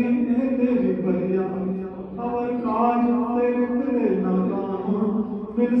நினைத்தே விபரியா அவர் காஜ ஆலே நிற்கதே நகாம் மில்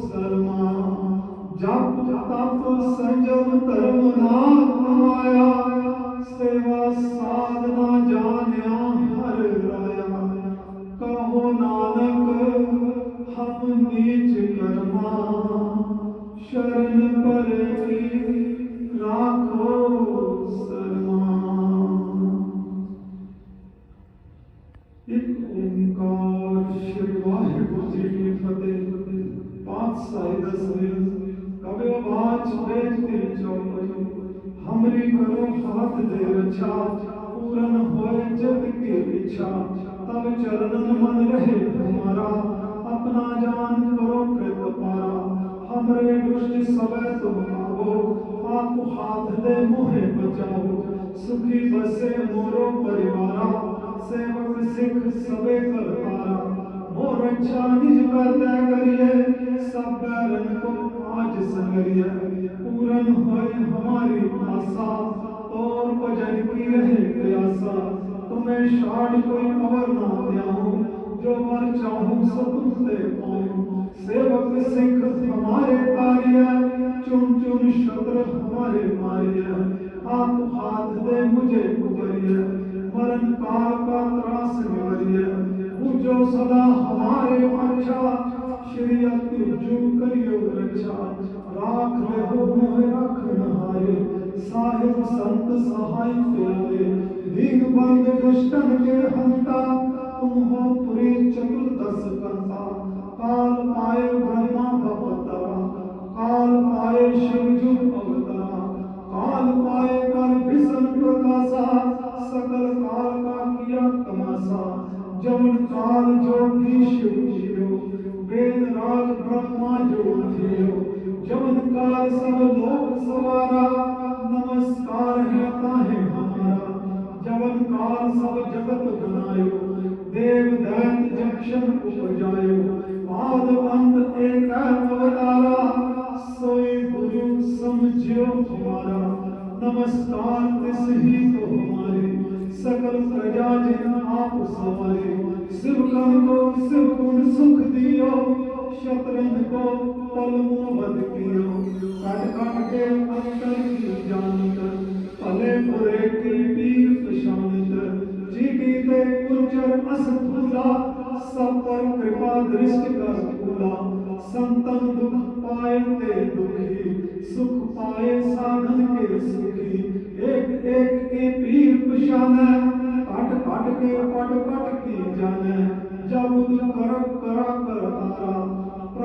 ਸਰਮਾ ਜਪ ਤਪ ਸੰਜਮ ਧਰਮ ہمری کرو ہاتھ دے رچھا پورن ہوئے جد کے پچھا تب چرنن من رہے تمہارا اپنا جان کرو کرت پارا ہمرے دشت سوے تو مانگو آپ ہاتھ دے موہے بچاؤ سکھی بسے مورو پریوارا سیوک سکھ سوے کر پارا مور اچھا نیج کر دے کریے سب بیرن کو آج سنگریا پورن ہوئے ہمارے آسا اور بجنبی رہے پیاسا تمہیں شاڑ کوئی خبر نہ دیا ہوں جو مر چاہوں سب سے پاؤں۔ سیوک سکھ ہمارے پاریا چن چن شطر ہمارے ماریا آپ ہاتھ دے مجھے گزریا مرن کار کا تراس نوریا جو صدا ہمارے اچھا شریعت جو کریو رچا راکھ رہو مہے راکھ نہائے صاحب سنت سہائی پیارے دیگ بند گشتن کے ہنتا تم ہو پری چکل دس کرتا کال پائے برما بھپترا کال پائے شیجو بھپترا کال پائے کر بسن پرکاسا سکل کال کا کیا تماسا جمن کال جو بھی شیجو کار سب لوگ سوارا نمسکار ہوتا ہے ہمارا جبن کار سب جگت بنائے دیو دین جنکشن کو بجائے آد بند ایک اہم وطارا سوئی بجو سمجھو ہمارا نمسکار تس ہی تو ہمارے سکل پرجا جن آپ سوارے سب کم کو سب کن سکھ دیو ਸ਼ਤਰ ਕੋ ਪਲਮੂ ਬਦਕਿਓ ਕੱਢ ਕੱਢ ਕੇ ਅੰਤਰ ਕੀ ਜਾਣਤ, ਭਲੇ ਬੁਰੇ ਕੀ ਪੀਰ ਪਛਾਣਤ ਜੀਵੀ ਤੇ ਕੁਚਰ ਅਸ ਭੁਲਾ ਸਭ ਪਰ ਕਿਰਪਾ ਦ੍ਰਿਸ਼ਟ ਕਰ ਭੁਲਾ। ਸੰਤਨ ਦੁਖ ਪਾਏ ਤੇ ਦੁਖੀ, ਸੁਖ ਪਾਏ ਸਾਧਨ ਕੇ ਸੁਖੀ। ਇੱਕ ਇੱਕ ਇਹ ਪੀਰ ਪਛਾਣੈ ਘਟ ਘਟ ਕੇ ਪਟ ਪਟ ਕੀ ਜਾਣੈ। ਜਬ ਦੁ ਕਰ ਕਰਾ ਕਰ ਆਰਾ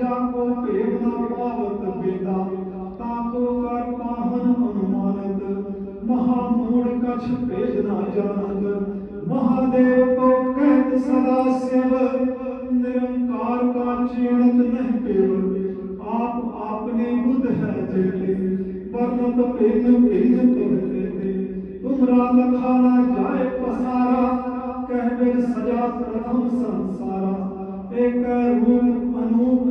ਜਾ ਕੋ ਭੇਵ ਨਾ ਭਾਵਤ ਬੇਦਾ, ਤਾ ਕੋ ਕਰ ਪਾਹਨ ਅਨੁਮਾਨਤ, ਮਹਾ ਮੂੜ ਕਛ ਭੇਦ ਨਾ ਜਾਣਤ, ਮਹਾਦੇਵ ਕੋ ਕਹਿਤ ਸਦਾ ਸਿਵ, ਨਿਰੰਕਾਰ ਕਾ ਚੇਣਤ ਨਹਿ ਪੇਵ, ਆਪ ਆਪਨੇ ਬੁੱਧ ਹੈ ਜਿਹੜੇ ਵਰਨਤ ਭੇਨ ਭੇਦ ਤੁਮਰੇ ਤੇ ਤੁਮਰਾ ਲਖਾ ਨਾ ਜਾਏ ਪਸਾਰਾ, ਕਹਿ ਬਿਨ ਸਜਾ ਪ੍ਰਥਮ ਸੰਸਾਰਾ, ਏਕ ਰੂਪ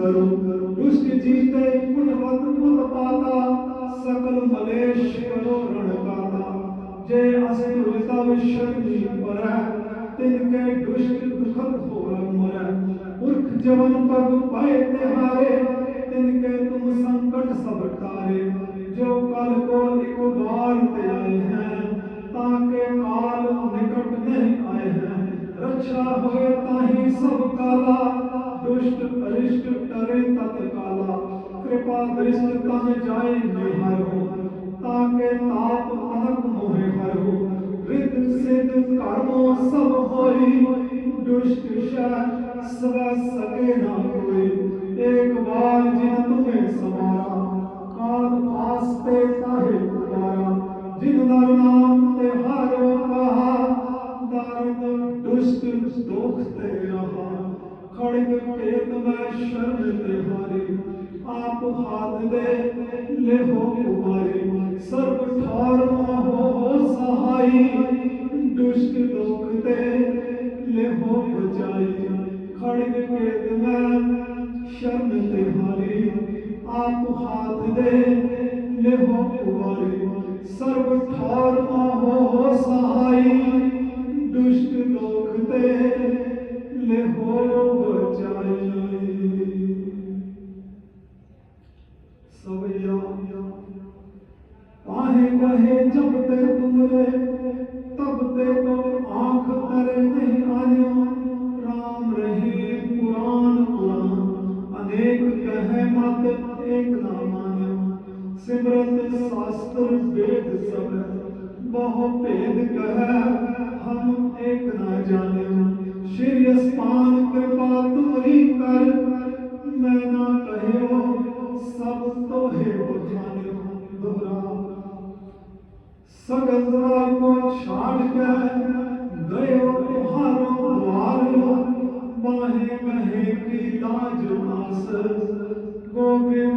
کرو اس کے جیتے کنمت مت پاتا سکل ملیش کرو رڑکاتا جے اسے رویتا وشن جی پرہ تن کے دشت دخت ہو رہا مرہ ارخ جوان پر دو پائے تہارے تن کے تم سنکٹ سبٹارے جو کل کو لکو دوار تے آئے ہیں تاکہ کال نکٹ نہیں آئے ہیں رچھا ہوئے تاہی سب کالا رچھا ہوئے تاہی سب کالا دشت ارشت ترے تت کالا کرپا درست تن جائے نہر ہو تاکہ تاپ تحق موہے ہر ہو رد سد کرموں سب ہوئی دشت شہ سوا سکے نہ ہوئے ایک بار جن تمہیں سمارا کان پاستے تاہے پتایا جن در نام تے ہر ہو کہا دارد دشت دوختے رہا ਖੜਗ ਭੇਤ ਮੈਂ ਸ਼ਰਨ ਤਿਹਾਰੀ ਆਪ ਹਾਥ ਦੇ ਲਿਹੋ ਕੁਮਾਰੀ। ਸਰਬ ਠਾਰਵਾ ਹੋ ਸਹਾਈ। ਦੁਸ਼ਟ ਲੋਕ ਤੇ ਲਿਹੋ ਬਚਾਈ। ਖੜਗ ਭੇਤ ਮੈਂ ਸ਼ਰਨ ਤਿਹਾਰੀ ਆਪ ਹਾਥ ਦੇ ਲਿਹੋ ਕੁਮਾਰੀ। ਸਰਬ ਠਾਰਵਾ ਹੋ ਸਹਾਈ। بہت پید کہا ہم ایک نہ جانے شری اسمان کرپا تو ہی کر۔ میں نہ کہے ہو سب تو ہے وہ جانے دورا سگزرا کو چھاڑ کے گئے ہو تمہاروں دوار ہو باہے مہے کی تاج ماس گو کے